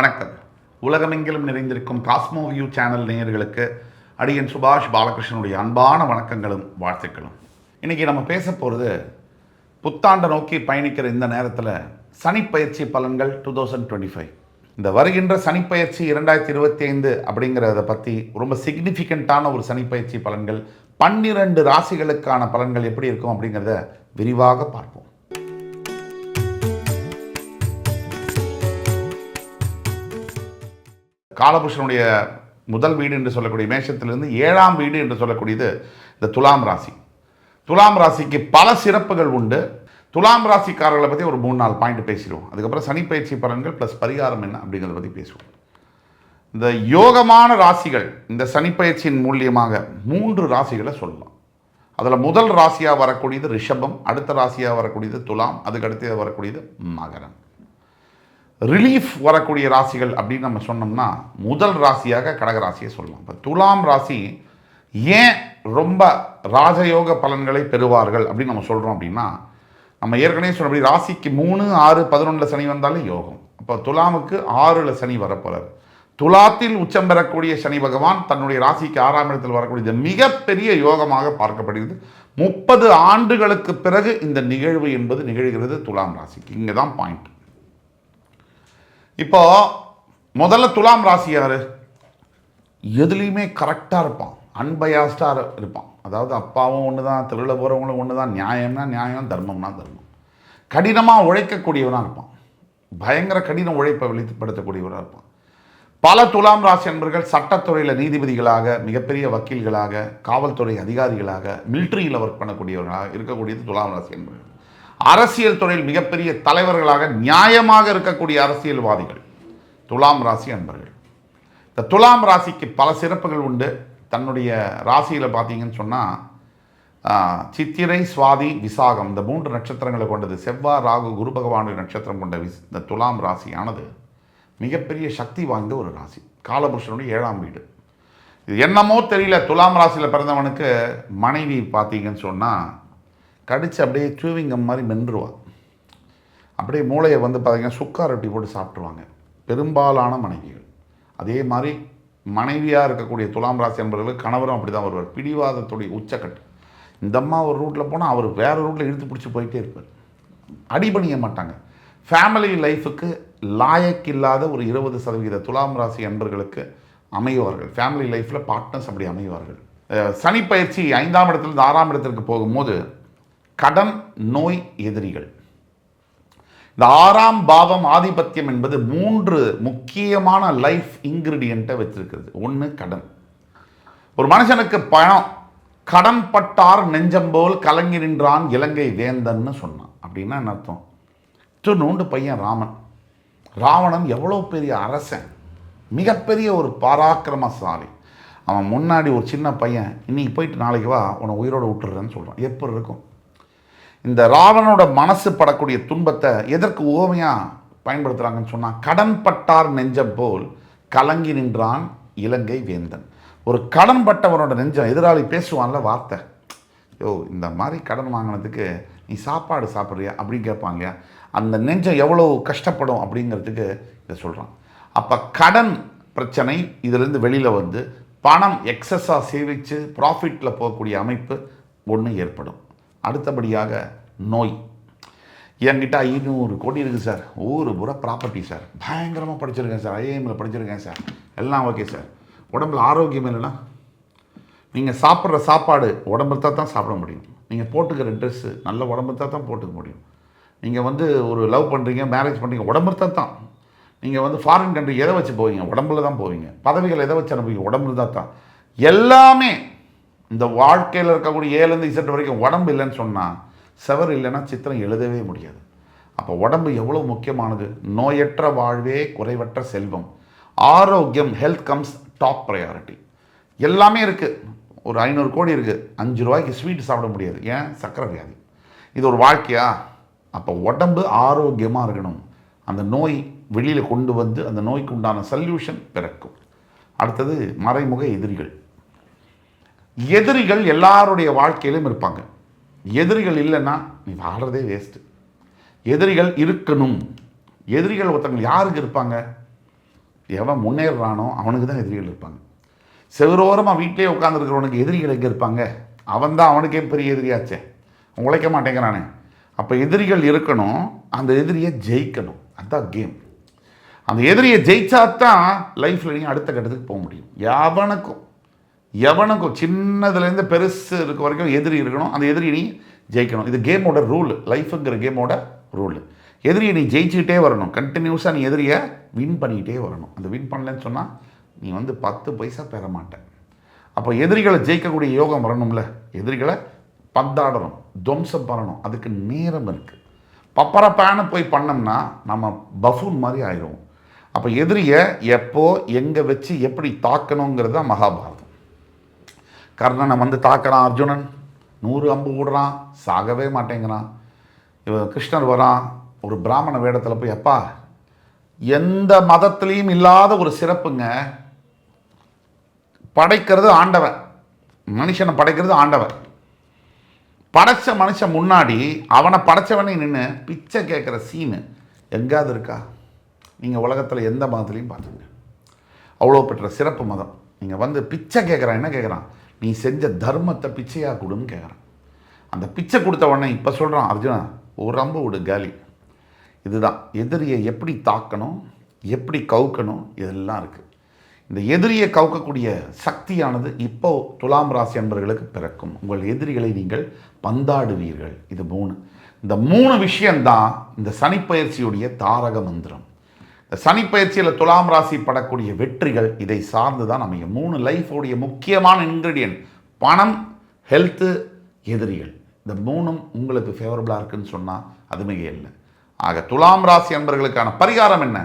வணக்கம். உலகமெங்கிலும் நிறைந்திருக்கும் Cosmo view channel நேயர்களுக்கு அடியன் சுபாஷ் பாலகிருஷ்ணனுடைய அன்பான வணக்கங்களும் வாழ்த்துக்களும். இன்றைக்கி நம்ம பேச போகிறது புத்தாண்டை நோக்கி பயணிக்கிற இந்த நேரத்தில் சனிப்பயிற்சி பலன்கள் டூ தௌசண்ட் டுவெண்ட்டி ஃபைவ் இந்த வருகின்ற சனிப்பயிற்சி இரண்டாயிரத்தி இருபத்தி ஐந்து அப்படிங்கிறத பற்றி ரொம்ப சிக்னிஃபிகண்ட்டான ஒரு சனிப்பயிற்சி பலன்கள் பன்னிரண்டு ராசிகளுக்கான பலன்கள் எப்படி இருக்கும் அப்படிங்கிறத விரிவாக பார்ப்போம். காலபுருஷனுடைய முதல் வீடு என்று சொல்லக்கூடிய மேஷத்திலிருந்து ஏழாம் வீடு என்று சொல்லக்கூடியது இந்த துலாம் ராசி. துலாம் ராசிக்கு பல சிறப்புகள் உண்டு. துலாம் ராசிக்காரர்களை பற்றி ஒரு மூணு நாலு பாயிண்ட் பேசிடுவோம். அதுக்கப்புறம் சனிப்பயிற்சி பலன்கள் ப்ளஸ் பரிகாரம் என்ன அப்படிங்கிறத பற்றி பேசுவோம். இந்த யோகமான ராசிகள் இந்த சனிப்பயிற்சியின் மூலியமாக மூன்று ராசிகளை சொல்லலாம். அதில் முதல் ராசியாக வரக்கூடியது ரிஷபம் அடுத்த ராசியாக வரக்கூடியது துலாம் அதுக்கு அடுத்து வரக்கூடியது மகரம். ரிலீஃப் வரக்கூடிய ராசிகள் அப்படின்னு நம்ம சொன்னோம்னா முதல் ராசியாக கடகராசியை சொல்லலாம். இப்போ துலாம் ராசி ஏன் ரொம்ப ராஜயோக பலன்களை பெறுவார்கள் அப்படின்னு நம்ம சொல்கிறோம் அப்படின்னா நம்ம ஏற்கனவே சொன்னபடி ராசிக்கு மூணு ஆறு பதினொன்றில் சனி வந்தாலும் யோகம். அப்போ துலாமுக்கு ஆறில் சனி வரப்போகிறார் துலாத்தில் உச்சம் பெறக்கூடிய சனி பகவான் தன்னுடைய ராசிக்கு ஆறாம் இடத்தில் வரக்கூடியது மிகப்பெரிய யோகமாக பார்க்கப்படுகிறது. முப்பது ஆண்டுகளுக்கு பிறகு இந்த நிகழ்வு என்பது நிகழ்கிறது துலாம் ராசிக்கு. இங்கே தான் பாயிண்ட் இப்போ முதல்ல துலாம் ராசி யார்? எதுலேயுமே கரெக்டாக இருப்பான். அன்பயாஸ்டாக இருப்பான். அதாவது அப்பாவும் ஒன்று தான் திருவிழா போகிறவங்களும் ஒன்று தான் நியாயம்னா நியாயம் தர்மம்னா தர்மம். கடினமாக உழைக்கக்கூடியவனாக இருப்பான். பயங்கர கடின உழைப்பை வெளிப்படுத்தக்கூடியவராக இருப்பான். பல துலாம் ராசி அன்பர்கள் சட்டத்துறையில் நீதிபதிகளாக மிகப்பெரிய வக்கீல்களாக காவல்துறை அதிகாரிகளாக மிலிட்ரியில் ஒர்க் பண்ணக்கூடியவர்களாக இருக்கக்கூடியது துலாம் ராசி அன்பர்கள். அரசியல் துறையில் மிகப்பெரிய தலைவர்களாக நியாயமாக இருக்கக்கூடிய அரசியல்வாதிகள். துலாம் ராசி அன்பர்கள். இந்த துலாம் ராசிக்கு பல சிறப்புகள் உண்டு. தன்னுடைய ராசியில் பார்த்தீங்கன்னு சொன்னால் சித்திரை சுவாதி விசாகம் இந்த மூன்று நட்சத்திரங்களை கொண்டது செவ்வாய் ராகு குரு பகவானுடைய நட்சத்திரம் கொண்ட விஸ் இந்த துலாம் ராசியானது மிகப்பெரிய சக்தி வாய்ந்த ஒரு ராசி. காலபுருஷனுடைய ஏழாம் வீடு. இது என்னமோ தெரியல துலாம் ராசியில் பிறந்தவனுக்கு மனைவி பார்த்தீங்கன்னு சொன்னால் கடித்து அப்படியே சூவிங்கம் மாதிரி மென்றுவா. அப்படியே மூளையை வந்து பார்த்திங்கன்னா சுக்கா ரொட்டி போட்டு சாப்பிட்ருவாங்க பெரும்பாலான மனைவிகள். அதே மாதிரி மனைவியாக இருக்கக்கூடிய துலாம் ராசி என்பவர்களுக்கு கணவரும் அப்படி தான் வருவார். பிடிவாதத்துடைய உச்சக்கட்டு. இந்த அம்மா ஒரு ரூட்டில் போனால் அவர் வேறு ரூட்டில் இழுத்து பிடிச்சி போயிட்டே இருப்பார். அடிபணிய மாட்டாங்க. ஃபேமிலி லைஃபுக்கு லாயக் இல்லாத ஒரு இருபது சதவீத துலாம் ராசி அன்பர்களுக்கு அமைவார்கள். ஃபேமிலி லைஃப்பில் பார்ட்னர்ஸ் அப்படி அமைவார்கள். சனி பயிற்சி ஐந்தாம் இடத்துலேருந்து ஆறாம் இடத்திற்கு போகும்போது கடன் நோய் எதிரிகள். இந்த ஆறாம் பாவம் ஆதிபத்தியம் என்பது மூன்று முக்கியமான லைஃப் இன்கிரீடியண்ட்டை வச்சிருக்கிறது. ஒன்று கடன் ஒரு மனுஷனுக்கு பணம் கடன் பட்டார் நெஞ்சம் போல் கலங்கி நின்றான் இலங்கை வேந்தன்னு சொன்னான். அப்படின்னா என்ன அர்த்தம்? நோண்டு பையன் ராமன். ராவணன் எவ்வளோ பெரிய அரசன். மிகப்பெரிய ஒரு பராக்கிரமசாலி. அவன் முன்னாடி ஒரு சின்ன பையன் இன்னைக்கு போயிட்டு நாளைக்கு வா உன்னை உயிரோடு விட்டுறேன்னு சொல்கிறான் எப்படி இருக்கும்? இந்த ராவணனோட மனசு படக்கூடிய துன்பத்தை எதற்கு ஓமையாக பயன்படுத்துகிறாங்கன்னு சொன்னால் கடன்பட்டார் நெஞ்சம் போல் கலங்கி நின்றான் இலங்கை வேந்தன். ஒரு கடன்பட்டவனோட நெஞ்சம் எதிராளி பேசுவான்ல வார்த்தை. யோ இந்த மாதிரி கடன் வாங்கினதுக்கு நீ சாப்பாடு சாப்பிட்றியா அப்படின்னு கேட்பாங்க இல்லையா? அந்த நெஞ்சம் எவ்வளோ கஷ்டப்படும் அப்படிங்கிறதுக்கு இதை சொல்கிறான் அப்போ கடன் பிரச்சனை இதிலேருந்து வெளியில் வந்து பணம் எக்ஸஸாக சேவித்து ப்ராஃபிட்டில் போகக்கூடிய அமைப்பு ஒன்று ஏற்படும். அடுத்தபடியாக நோய். என்கிட்ட ஐநூறு கோடி இருக்குது சார். ஊர் பூரா ப்ராப்பர்ட்டி சார். பயங்கரமாக படிச்சிருக்கேன் சார். ஐஏஎம்மில் படிச்சிருக்கேன் சார். எல்லாம் ஓகே சார். உடம்புல ஆரோக்கியம் இல்லைன்னா நீங்கள் சாப்பிட்ற சாப்பாடு உடம்புல தான் தான் சாப்பிட முடியும். நீங்கள் போட்டுக்கிற ட்ரெஸ்ஸு நல்ல உடம்பு தான் தான் போட்டுக்க முடியும். நீங்கள் வந்து ஒரு லவ் பண்ணுறீங்க மேரேஜ் பண்ணுறீங்க உடம்புல தான் தான். நீங்கள் வந்து ஃபாரின் கண்ட்ரி எதை வச்சு போவீங்க? உடம்புல தான் போவீங்க. பதவிகள் எதை வச்சு அனுப்புவீங்க? உடம்புல தான் தான். எல்லாமே இந்த வாழ்க்கையில் இருக்கக்கூடிய ஏழுலேருந்து இசட்டு வரைக்கும் உடம்பு இல்லைன்னு சொன்னால் செவர் இல்லைன்னா சித்திரம் எழுதவே முடியாது. அப்போ உடம்பு எவ்வளோ முக்கியமானது? நோயற்ற வாழ்வே குறைவற்ற செல்வம். ஆரோக்கியம் ஹெல்த் கம்ஸ் டாப் ப்ரையாரிட்டி எல்லாமே இருக்குது ஒரு ஐநூறு கோடி இருக்குது அஞ்சு ரூபாய்க்கு ஸ்வீட் சாப்பிட முடியாது. ஏன்? சக்கரை வியாதி. இது ஒரு வாழ்க்கையா? அப்போ உடம்பு ஆரோக்கியமாக இருக்கணும். அந்த நோய் வெளியில் கொண்டு வந்து அந்த நோய்க்கு உண்டான சொல்யூஷன் பிறக்கும். அடுத்தது மறைமுக எதிரிகள். எதிரிகள் எல்லாருடைய வாழ்க்கையிலும் இருப்பாங்க. எதிரிகள் இல்லைன்னா நீ வாழ்கிறதே வேஸ்ட்டு எதிரிகள் இருக்கணும். எதிரிகள் ஒருத்தவங்க யாருக்கு இருப்பாங்க? எவன் முன்னேறுறானோ அவனுக்கு தான் எதிரிகள் இருப்பாங்க. செவரோரமாக வீட்டிலே உட்காந்துருக்கிறவனுக்கு எதிரிகள் எங்கே இருப்பாங்க? அவன் தான் அவனுக்கே பெரிய எதிரியாச்சே. உழைக்க மாட்டேங்கிறானே. அப்போ எதிரிகள் இருக்கணும் அந்த எதிரியை ஜெயிக்கணும். அதுதான் கேம் அந்த எதிரியை ஜெயிச்சா தான் லைஃப்பில் நீங்கள் அடுத்த கட்டத்துக்கு போக முடியும். எவனுக்கும். எவனுக்கும் சின்னதுலேருந்து பெருசு இருக்க வரைக்கும் எதிரி இருக்கணும் அந்த எதிரி நீ ஜெயிக்கணும். இது கேமோட ரூல் லைஃபுங்கிற கேமோட ரூல் எதிரியை நீ ஜெயிச்சுக்கிட்டே வரணும். கண்டினியூஸாக நீ எதிரியை வின் பண்ணிக்கிட்டே வரணும். அந்த வின் பண்ணலன்னு சொன்னால் நீ வந்து பத்து பைசா பெற மாட்டேன் அப்போ எதிரிகளை ஜெயிக்கக்கூடிய யோகம் வரணும்ல. எதிரிகளை பந்தாடணும் துவம்சம் பண்ணணும். அதுக்கு நேரம் இருக்குது பப்பரப்பான போய் பண்ணோம்னா நம்ம பஃபூன் மாதிரி ஆயிடுவோம். அப்போ எதிரியை எப்போ எங்கே வச்சு எப்படி தாக்கணுங்கிறது தான் மகாபாரதம். கர்ணனை வந்து தாக்கிறான் அர்ஜுனன். நூறு அம்பு விடுறான் சாகவே மாட்டேங்கிறான். இவன் கிருஷ்ணர் வரான் ஒரு பிராமண வேடத்தில் போய் அப்பா எந்த மதத்துலேயும் இல்லாத ஒரு சிறப்புங்க. படைக்கிறது ஆண்டவன். மனுஷனை படைக்கிறது ஆண்டவன். படைச்ச மனுஷன் முன்னாடி அவனை படைச்சவனே நின்று பிச்சை கேட்குற சீனு எங்காவது இருக்கா? நீங்கள் உலகத்தில் எந்த மதத்துலையும் பார்த்துங்க அவ்வளோ பெற்ற சிறப்பு மதம். நீங்கள் வந்து பிச்சை கேட்குறான் என்ன கேட்குறான் நீ செஞ்ச தர்மத்தை பிச்சையாக கொடுன்னு கேட்குறான் அந்த பிச்சை கொடுத்த உடனே இப்போ சொல்கிறான் அர்ஜுனா ஒரு அம்பு விடு காலி. இதுதான். எதிரியை எப்படி தாக்கணும் எப்படி கவுக்கணும் இதெல்லாம் இருக்குது இந்த எதிரியை கவுக்கக்கூடிய சக்தியானது இப்போ துலாம் ராசி அன்பர்களுக்கு பிறக்கும். உங்கள் எதிரிகளை நீங்கள் பந்தாடுவீர்கள். இது மூணு. இந்த மூணு விஷயம்தான் இந்த சனிப்பயிற்சியுடைய தாரக மந்திரம். சனிப்பயிற்சியில் துலாம் ராசி படக்கூடிய வெற்றிகள் இதை சார்ந்து தான் அமையும். மூணு லைஃபோடைய முக்கியமான இன்க்ரீடியன்ட் பணம் ஹெல்த்து எதிரிகள். இந்த மூணும் உங்களுக்கு ஃபேவரபுளாக இருக்குன்னு சொன்னால் அது மிக இல்லை. ஆக துலாம் ராசி அன்பர்களுக்கான பரிகாரம் என்ன?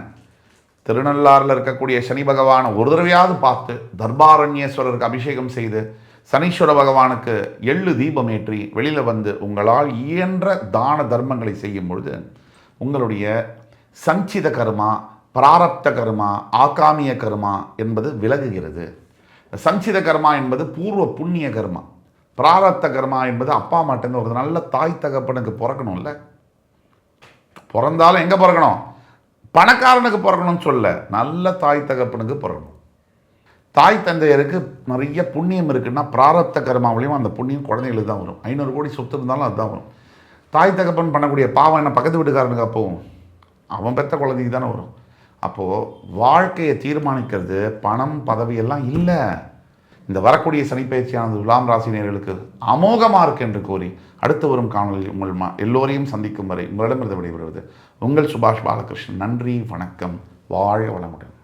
திருநள்ளாறில் இருக்கக்கூடிய சனி பகவானை ஒரு தடவையாவது பார்த்து தர்பாரண்யேஸ்வரருக்கு அபிஷேகம் செய்து சனீஸ்வர பகவானுக்கு எள்ளு தீபம் ஏற்றி வெளியில் வந்து உங்களால் இயன்ற தான தர்மங்களை செய்யும் பொழுது உங்களுடைய சஞ்சித கர்மா பிராரப்த கர்மா ஆகாமிய கர்மா என்பது விலகுகிறது. சஞ்சித கர்மா என்பது பூர்வ புண்ணிய கர்மா. பிராரப்த கர்மா என்பது அப்பா அம்மாட்டேருந்து ஒரு நல்ல தாய் தகப்பனுக்கு பிறக்கணும்ல. பிறந்தாலும் எங்கே பிறக்கணும்? பணக்காரனுக்கு பிறக்கணும்னு சொல்ல நல்ல தாய் தகப்பனுக்கு பிறக்கணும். தாய் தந்தையருக்கு நிறைய புண்ணியம் இருக்குன்னா பிராரப்த கர்மாவிலையும் அந்த புண்ணியம் குழந்தைகளுக்கு தான் வரும். ஐநூறு கோடி சொத்து இருந்தாலும் அதுதான் வரும். தாய் தகப்பன் பண்ணக்கூடிய பாவம் என்ன பக்கத்து வீட்டுக்காரனுக்கு அப்போவும் அவன் பெற்ற குழந்தைக்கு தானே வரும். அப்போது வாழ்க்கையை தீர்மானிக்கிறது பணம் பதவி எல்லாம் இல்லை. இந்த வரக்கூடிய சனிப்பயிற்சியானது துலாம் ராசினியர்களுக்கு அமோகமாக இருக்கு என்று கூறி அடுத்து வரும் காணொலி உங்கள் மா எல்லோரையும் சந்திக்கும் வரை உங்களிடமிருந்து விடைபெறுவது உங்கள் சுபாஷ் பாலகிருஷ்ணன். நன்றி வணக்கம் வாழ வளமுடன்.